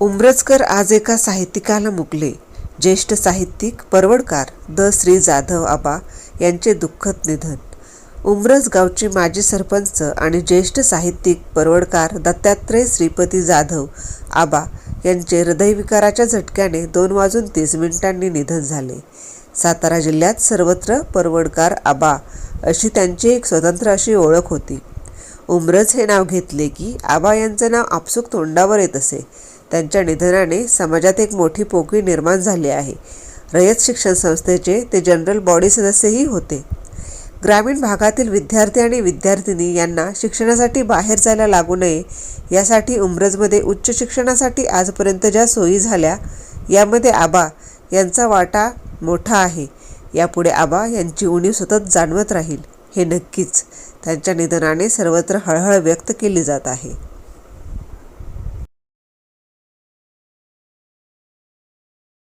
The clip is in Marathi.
उमरजकर आज एका साहित्यिकाला मुकले. ज्येष्ठ साहित्यिक परवडकार द. श्री. जाधव आबा यांचे दुःखद निधन. उमरज गावचे माजी सरपंच आणि ज्येष्ठ साहित्यिक परवडकार दत्तात्रय श्रीपती जाधव आबा यांचे हृदयविकाराच्या झटक्याने दोन वाजून तीस मिनिटांनी निधन झाले. सातारा जिल्ह्यात सर्वत्र परवडकार आबा अशी त्यांची एक स्वतंत्र अशी ओळख होती. उमरज हे नाव घेतले की आबा यांचं नाव आपसूक तोंडावर येत असे. त्यांच्या निधनाने समाजात एक मोठी पोकळी निर्माण झाली आहे. रयत शिक्षण संस्थेचे ते जनरल बॉडी सदस्यही होते. ग्रामीण भागातील विद्यार्थी आणि विद्यार्थिनी यांना शिक्षणासाठी बाहेर जायला लागू नये यासाठी उमरजमध्ये उच्च शिक्षणासाठी आजपर्यंत ज्या सोयी झाल्या यामध्ये आबा यांचा वाटा मोठा आहे. यापुढे आबा यांची उणीव सतत जाणवत राहील. हे नक्कीच त्यांच्या निधनाने सर्वत्र हळहळ व्यक्त केली जात आहे.